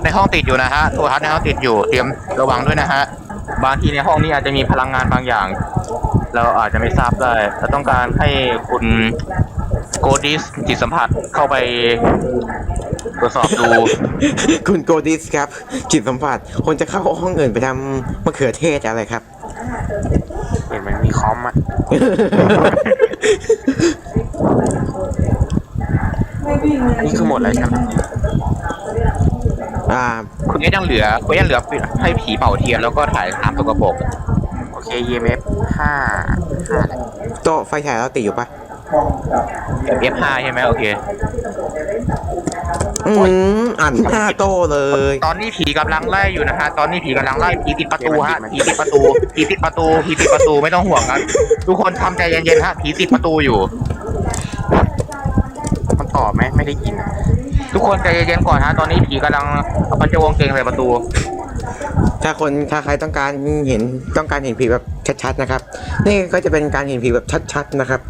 ศน์ในห้องติดอยู่นะฮะโทรทัศน์ในห้องติดอยู่ เตรียมระวังด้วยนะฮะ บางทีในห้องนี้อาจจะมีพลังงานบางอย่าง เราอาจจะไม่ทราบได้เราต้องการให้คุณโกดิสจิตสัมผัสเข้าไปตรวจสอบดู คุณโกดิสครับ จิตสัมผัสคนจะเข้าห้องอื่นไปทำมะเขือเทศอะไรครับ เห็นมันมีคอมอะ นี่คือหมดแล้วใช่ไหม อ่าคุณยังเหลือคุณยังเหลือให้ผีเป่าเทียนแล้วก็ถ่ายตามตัวกระปกโอเค EMF ห้าห้าแหละโต๊ะไฟฉายเราติดอยู่ปะ F5 ใช่ไหมโอเค อืมอ่านหน้าโต๊ะเลย ตอนนี้ผีกำลังไล่อยู่นะฮะ ตอนนี้ผีกำลังไล่ผีติดประตูฮะผีติดประตูผีติดประตูผีติดประตูไม่ต้องห่วงครับทุกคนทำใจเย็นๆฮะผีติดประตูอยู่ มันตอบไหมไม่ได้ยินอะ ทุกคนใจเย็นๆก่อนฮะตอนนี้ผีกำลังเอาปัญจวงเกงใส่ประตู ถ้าคนถ้าใครต้องการเห็นต้องการเห็นผีแบบชัดๆนะครับ นี่ก็จะเป็นการเห็นผีแบบชัดๆนะครับ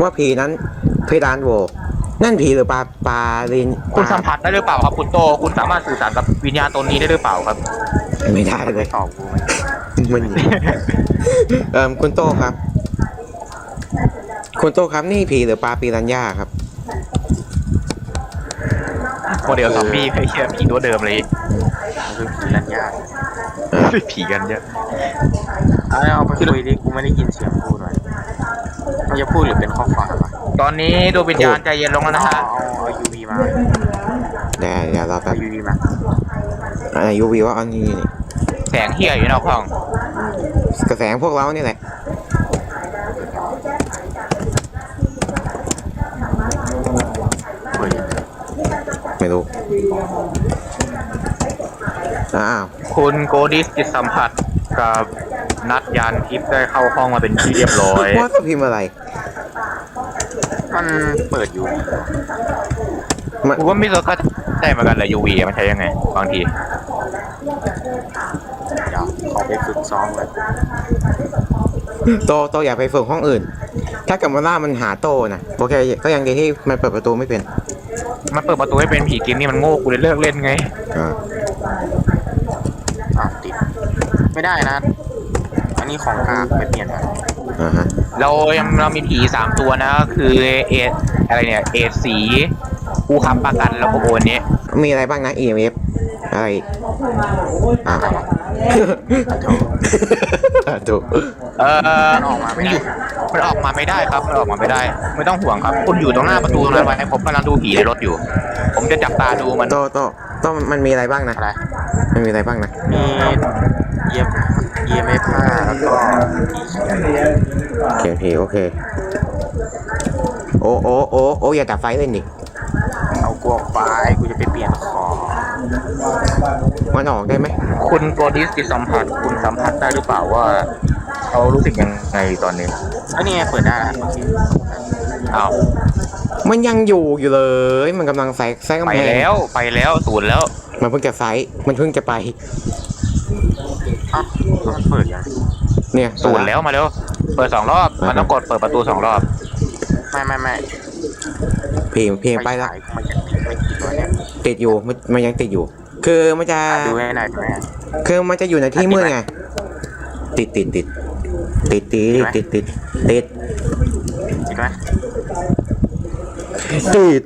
ว่าผีนั้นเพดานโหวนั่นผีหรือปลาปลาลินคุณสัมผัสได้หรือเปล่าครับคุณโต คุณสามารถสื่อสารกับวิญญาณตนนี้ได้หรือเปล่าครับ ไม่ได้มันเลไม่ยตอบกูไหมมันเอ่อคุณโต้ครับ คุณโต้ครับนี่ผีหรือปลาปีรันย่าครับโม เดลซอมบี้ไม่เชื่อผีตัวเดิมเลยมันคือผีรันยากผีกันเยอะเอาเอาไปคุยดิกูไม่ได้ยินเสียงพูดหน่อยมันจะพูดหรือเป็นข้อความวะตอนนี้ดวงวิญญาณใจเย็นลงแล้วนะเอาฮะเอาเอา UV มาเดี๋ยวเดี๋ยวเราแป๊เอาบ UV มาอ่ายูวีว่าอันนี้นี่แสงเฮียอยู่นอกห้องกระแสพวกเรานี่แหละ เปิดยัง ไม่รู้ อ้าวคุณโกดิสจิตสัมผัสกับนัดยานทิพย์ได้เข้าห้องมาเป็นที่เรียบร้อย ว่าพิมพ์อะไร มันเปิดอยู่มันผมว่าไม่รู้ก็ได้เหมือนกันเลยยูวีมันใช้ยังไง บางทีเดี๋ยวขอไปฝึกซ้อมเลยโตโตอย่าไปฝึกห้องอื่น ถ้ากับมาล่ามันหาโตนะโอเคก็ยังดีที่มันเปิดประตูไม่เป็น มันเปิดประตูให้เป็นผีกินนี่มันโง่กูเลยเลิกเล่นไงอ่าอะติด ไม่ได้นะ อันนี้ของกากไปเปลี่ยนกันอ่าฮะเรายังเรามีผีสามตัวนะก็คือเออะไรเนี่ยเอสีผู้ค้ำประกันแล้วก็โอนนี้มีอะไรบ้างนะ EMF อะไรอีกอ่า ถูกเออมันออกมาไม่ได้มันออกมาไม่ได้ครับมันออกมาไม่ได้ ไม่ต้องห่วงครับ คุณอยู่ตรงหน้าประตูตรงนั้นไว้ผมกำลังดูผีในรถอยู่ ผมจะจับตาดูมันโตโตโตมันมีอะไรบ้างนะอะไรมันมีอะไรบ้างนะมี EM EMF 5แล้วก็ผีเขียนโอเคโอเคโอ้โอ้โอ้โอ้อย่าดับไฟเล่นดิเอากลัวไฟล์ มันออกได้ไหมคุณโกดิสจิตสัมผัสคุณสัมผัสได้หรือเปล่าว่าเขารู้สึกยังไงตอนนี้อันนี้ไงเปิดได้แล้วโอเคอ้าวมันยังอยู่อยู่เลย มันกำลังใส่ใส่กำไปแพงแล้วไปแล้วศูนย์แล้วมันเพิ่งจะไซส์มันเพิ่งจะไป อ้าวแล้วมันเปิดยังเนี่ยศูนย์แล้วมาเร็วเปิดสองรอบมันต้องกดเปิดประตูสองรอบไม่ไม่ไม่เพลงเพลงไปละฉายกูมันจะติดไม่ติดวะเนี่ยติดอยู่มันมันยังติดอยู่ คือมันจะ อะดูให้หน่อยได้ไหมคือมันจะอยู่ในที่มืดไง ติดติดติดติดติดติดติดติดติดไหมติด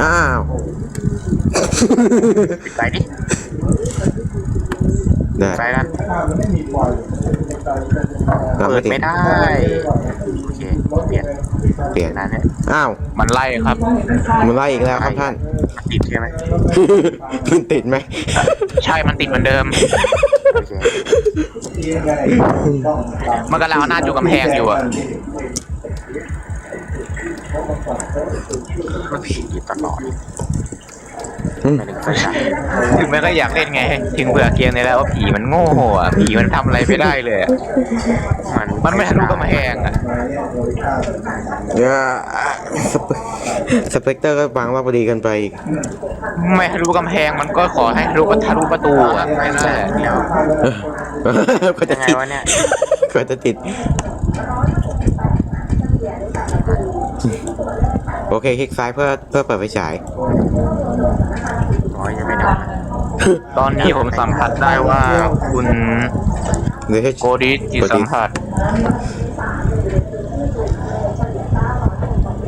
อ้าวปิดไฟดิได้ไฟนั้นเราเปิไม่ดติดไม่ได้ โอเค เปลี่ยน เปลี่ยนนั่นเนี่ยอ้าว มันไล่ครับมันไล่อีกแล้วครับท่าน มันติดใช่ไหมมันติดไหม ใช่มันติดเหมือนเดิมโอเคมันกำลังเอาหน้าจูกำแพงอยู่อะมันผีตลอดอืมไม่ถึงไฟฉายถึงแม้ก็อยากเล่นไง ถึงเบื่อเกมนี้แล้วว่าผีมันโง่อะผีมันทำอะไรไม่ได้เลยอะมันมันไม่ทะลุกำแพงอะ เดี๋ยวสเปสเปกเตอร์ก็บางว่าพอดีกันไปอีกไม่ทะลุกำแพงมันก็ขอให้ทะลุก็ทะลุประตูอะแค่นั้นแหละแล้วก็จะยังไงติดวะเนี่ยก็จะติด โอเคคลิกซ้ายเพื่อเพื่อเปิดไฟฉาย อ๋อยังไม่ดับนะตอนนี้ผมสัมผัสได้ว่าคุณหรือให้โกดิสจิตสัมผัส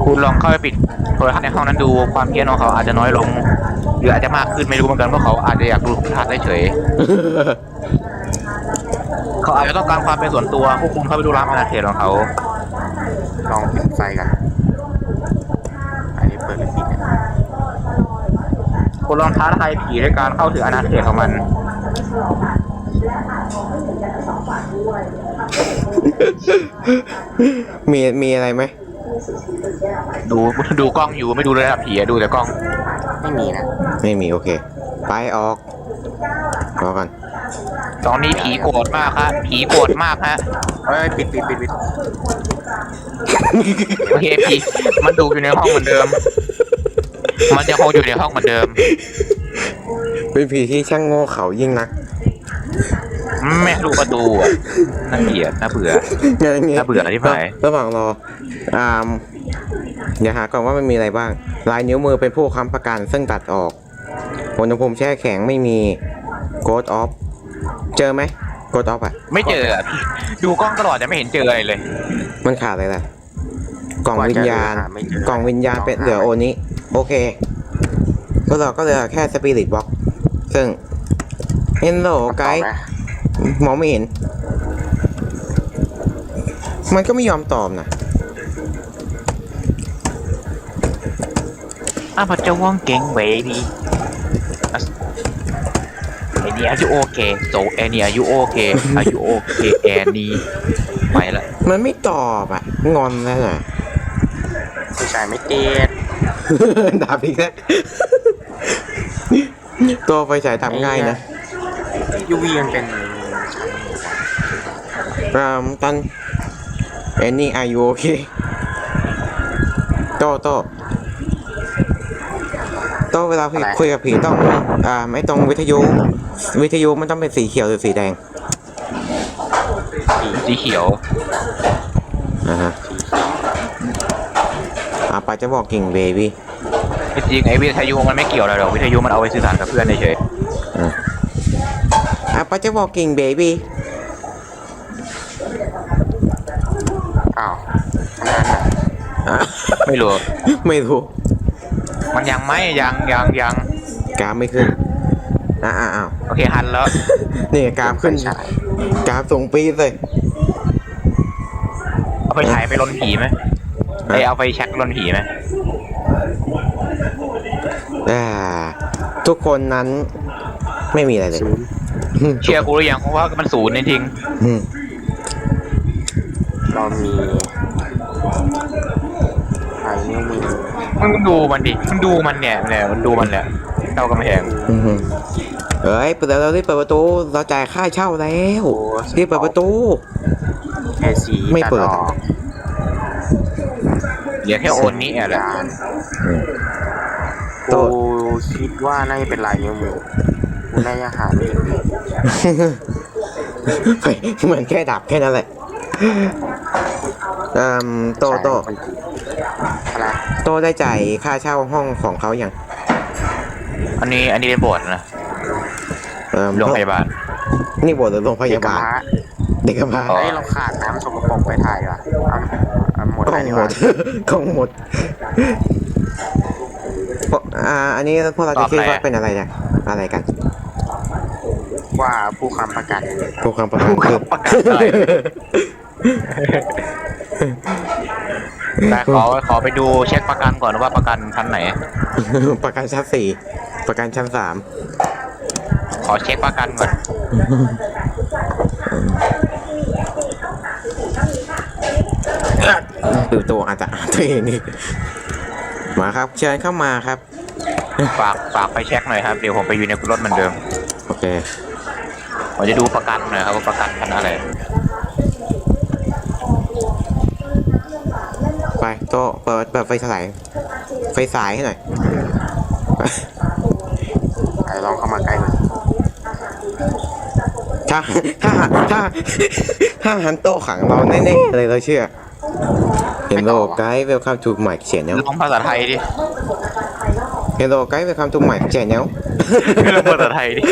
คุณลองเข้าไปปิดโทรทัศน์ในห้องนั้นดูความเพี้ยนของเขาอาจจะน้อยลง หรืออาจจะมากขึ้นไม่รู้เหมือนกันว่าเขาอาจจะอยากดูโทรทัศน์เฉยๆเขาอาจจะต้องการความเป็นส่วนตัวพวกคุณเข้าไปดูร้านอาณาเขตของเขา ลองปิดไฟกันอันนี้เปิดหรือปิดเนี่ยคุณลองท้าทายผีด้วยการเข้าถึงอาณาเขตของมันมีมีอะไรไหม ดูดูกล้องอยู่ไม่ดูเลยนะผีอะดูแต่กล้องไม่มีนะไม่มีโอเค ไปออกรอกันตอนนี้ผีโกรธมากฮะผีโกรธมากฮะเอ้ยปิดปิดปิดปิดโอเคผีมันดูอยู่ในห้องเหมือนเดิม มันจะคงอยู่ในห้องเหมือนเดิม เป็นผีที่ช่างโง่เขายิ่งนัก แม่ลูกประตูอะน่าเกลียดน่าเบื่องานนี้น่าเบื่ออธิบาย ระหว่างรออ่ามเดี๋ยวหาก่อนว่ามันมีอะไรบ้าง ลายนิ้วมือเป็นผู้ค้ำประกันซึ่งตัดออกอุณหภูมิแช่แข็งไม่มีโกดออฟเจอไหมโกดออฟอะ ไม่เจออะพี่ดูกล้องตลอดจะไม่เห็นเจออะไรเลย มันขาดอะไรล่ะ กล่องวิญญาณกว่าจะหไม่เจอกล่องวิญญาณเป็นเหลือโอนี้ โอเค ก็เราก็เหลือแค่สปิริตบ็อกซึ่งเฮนโลไกด์ตอบนะ มองไม่เห็น มันก็ไม่ยอมตอบนะอ้าวพระเจ้าว่องเก่งเบบี้ไอ้นี่อายุโอเคโซแอนนี่อายุโอเคอายุโอเคแอนนี่ไปละมันไม่ตอบอะ งอนแล้วน่ะผู้ชายไม่ติดดาบอีกแล้วตัวไฟฉายทำง่ายนะยูวีมันเป็น รามตันแอนนี่อายุโอเคโตโตโตเวลาคุยกับผีต้องอ่าไม่ตรงวิทยุ วิทยุมันต้องเป็นสีเขียวหรือสีแดงสีเขียวอ่าฮะอ่าปาจะบอกกิ่งเบบี้จริงๆไอ้วิทยุมันไม่เกี่ยวอะไรหรอกวิทยุมันเอาไว้สื่อสารกับเพื่อนเฉยอ่าปาจะบอกกิ่งเบบี้ อ้าวนั่นน่ะ อะ ๆ ไม่รู้ ไม่รู้มันยังไม่ยังยังยังกราฟไม่ขึ้นอ่าอ้าวโอเคหันแล้ว นี่กราฟขึ้นไฟฉายกราฟส่งปีดเลยเอาไปฉายไปลนผีไหมไอยเอาไปแช็คลนผีไหมอ่าทุกคนนั้นไม่มีอะไรเลยศูนย์เชื่อกูหรือยังเพราะว่ามันศูนย์จริงอืมเรามี มึงดูมันดิมึงดูมันเนี่ยเนี่ยมันดูมันแหละเจ้ากำแพงอืมเอ้ยเปิดแล้วรีบเปิดประตู เราจ่ายค่าเช่าแล้วรีบเปิดประตู แค่สีไม่เปิด ตัออกเหลือแค่โอนนี้แหละยานอืมกูคิดว่าน่าจะเป็นลายนิ้วมือกูน่าจะหาไม่เห็นเฮ้ยเหมือนแค่ดับแค่นั้นแหละอืมโตโตอะไร โตได้จ่ายค่าเช่าห้องของเขาอย่างอันนี้อันนี้เป็นโบสถ์นะเอิ่มโรงพยาบาลนี่บทหรือโรงพยาบาล เด็กกำพร้เด็กกำพร้าอ๋อเฮ้ยเราขาดน้ำสกปรกไปถ่ายว่ะเอาเอาหมดกล้เลอยงดีกหมว่าดกล้องหมดพวกอ่า อันนี้พวกเราจะคิดว่าเป็นอะไรเนี่ยอะไรกัน ว่าผู้ค้ำประกันพวกคำประกันคือ แต่ขอขอไปดูเช็คประกันก่อนว่าประกันชั้นไหน ประกันชั้นสี่ประกันชั้นสามขอเช็คประกันก่อนดูตัวอาจจะอ่านตัวเองนี่มาครับเชิญเข้ามาครับ ฝากฝากไปเช็คหน่อยครับ เดี๋ยวผมไปอยู่ในรถเหมือนเดิม โอเคผมจะดูประกันหน่อยครับว่าประกันชั้นอะไร ไปโตะเปิดเปิดไฟฉายไฟสายให้หน่อยไหนลองเข้ามาใกล้หน่อยถ้าถ้าถ้าถ้าหันโตะขังเราแน่ๆเลยเราเชื่อ Hello guys welcome to my channel ลองภาษาไทยดิ Hello guys welcome to my channel ลองภาษาไทยดิ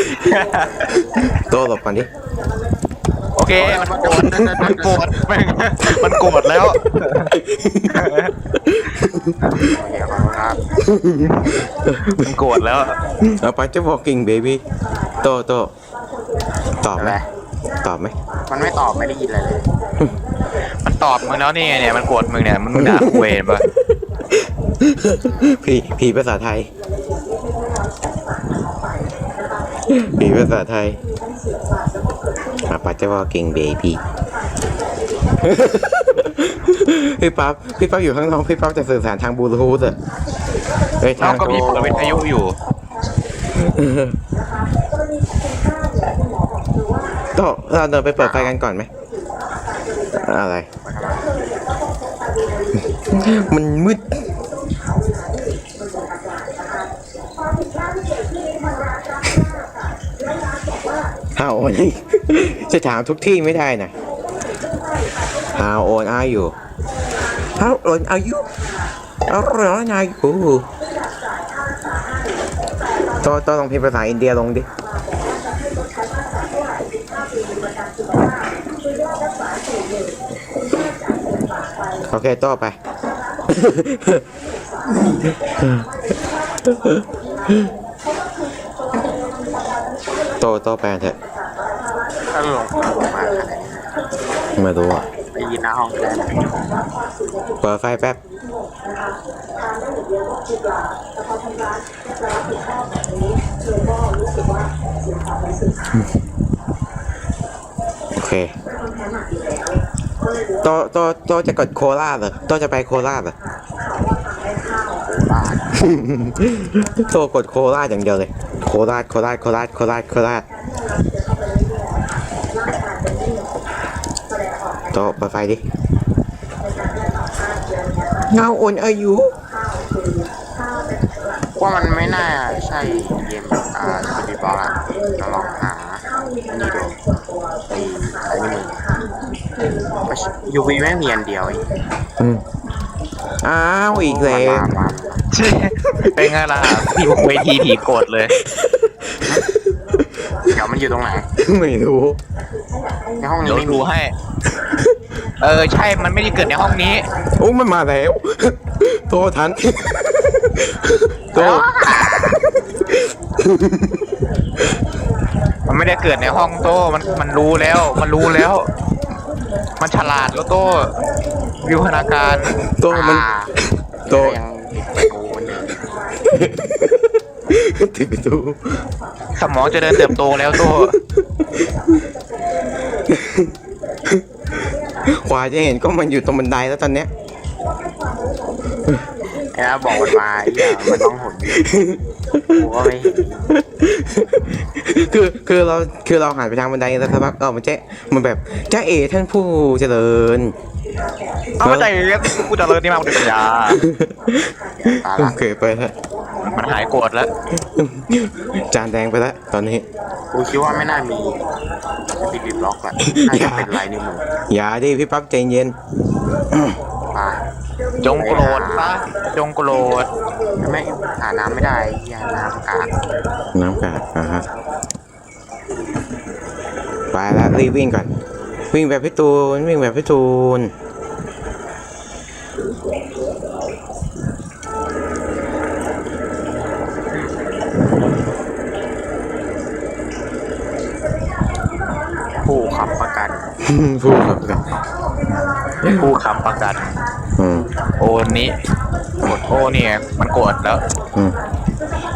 โตหลบก่อนดิโอ เคมันโกรธมันโกรธแม่งมันโกรธแล้วโอเคขอบคุณครับมันโกรธแล้วเอาไปจะ walking baby โตโตตอบไหมอะไรตอบไหมมันไม่ตอบไม่ได้ยินอะไรเลย มันตอบมึงแล้วนี่เนี่ยมันโกรธมึงเนี่ยมันด่ากูเวนปะผีผีภาษาไทยผีภาษาไทย อาปัจจวาเก่งเบบี้พี่ปั๊บพี่ปั๊บอยู่ข้างนอกพี่ปั๊บจะสื่อสารทางบลูทูธอะเฮ้ยทาเรางก็มีเปิดวิทยุอยู่ก็เราเดินไปเปิดไฟกันก่อนไหม อะไร มันมืด How old are you? จะถามทุกที่ไม่ได้นะ How old are you How old are you How old are you ต้องต้องลองพิมพ์ภาษาอินเดียลงดิโอเคต่อไป โตโตไปเถอะาลงลงมาขนาดนี้ไม่รู้อะไปยินหน้าห้องได้ไหมเปิดไฟแป๊บโอเคโตโตโตจะกดโคราชเหรอโตจะไปโคราชเหรอบ้านโตกดโคราชอย่างเดียวเลย โคราชโคราชโคราชโคราชโคราช โตเปิดไฟดิ เงาอ่อนอายุว่ามันไม่น่าใช่เกมอ่าสปีดบอลละเราลองหาอันนี้ดูไอ้ไอ้นี่มึงยูวีไม่มีอันเดียวเองอืมอ้าวอีกแล้วมามาเป็นไงล่ะพี่เวทีผีโกรธเลย เดี๋ยวมันอยู่ตรงไหน ไม่รู้ ในห้องนี้เดี๋ยวไม่ดูมีให้ เออใช่มันไม่ได้เกิดในห้องนี้โอ้มันมาแล้วโตทันโตมันไม่ได้เกิดในห้องโต้มันมันรู้แล้ว มันรู้แล้ว มันฉลาดแล้วโต้วิวัฒนาการโตมันอ่าโตยังติดประตูมันอยู่ติดประตูสมองเจะเดินเติบโตแล้วโต้ กว่าจะเห็นก็มันอยู่ตรงบันไดแล้วตอนเนี้ยไอ้นะบอกมันมาไอ้เหี้ยมันต้องหนกูก็ไม่เห็นคือคือเราคือเราหันไปทางบันไดแล้วสักพักเออมันเจ๊มันแบบจ้าเอท่านผู้เจริญเอาใจเรียกกูเจะเลิศนี่มากเป็นปัญญาตาโอละเคไปแล้วมัน หายโกรธแล้วจานแดงไปแล้วตอนนี้กูคิดว่าไม่น่ามีปิดปิดบล็อกแหละน่าจะเป็นลายนิ้วมืออย่าดิพี่ปั๊บใจเย็นป่าจงโกรธซะจงโกรธไม่หาน้ำไม่ได้ไอ้เหี้ยน้ำกากน้ำกาดอะฮะไปแล้วรีบวิ่งก่อนวิ่งแบบพี่ตูนวิ่งแบบพี่ตูน ขับประกันพูดครับกันผู้ค้ำประกัน อืมโอนนี้กดโอเนี่ย มันโกรธแล้ว อืม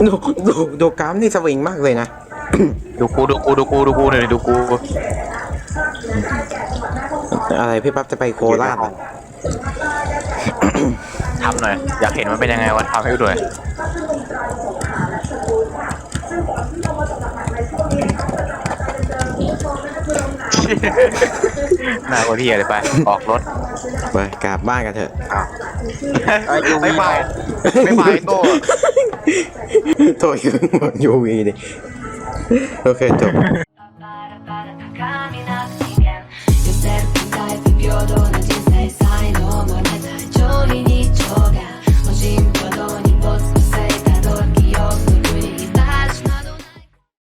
ดูดูดูกรามนี่สวิงมากเลยนะ ดูกูดูกูดูกูดูกูหน่อยดูกูอะไรพี่ปั๊บจะไปโคราชเหรอ ทำหน่อย อยากเห็นมันเป็นยังไงวะทำให้ดูหน่อย หน้าคนที่อะไรไป ออกรถไปกลับบ้านกันเถอะอ้าวไม่ไปไม่ไปโต้โทษยังหมดยูวีดิโอเคจบ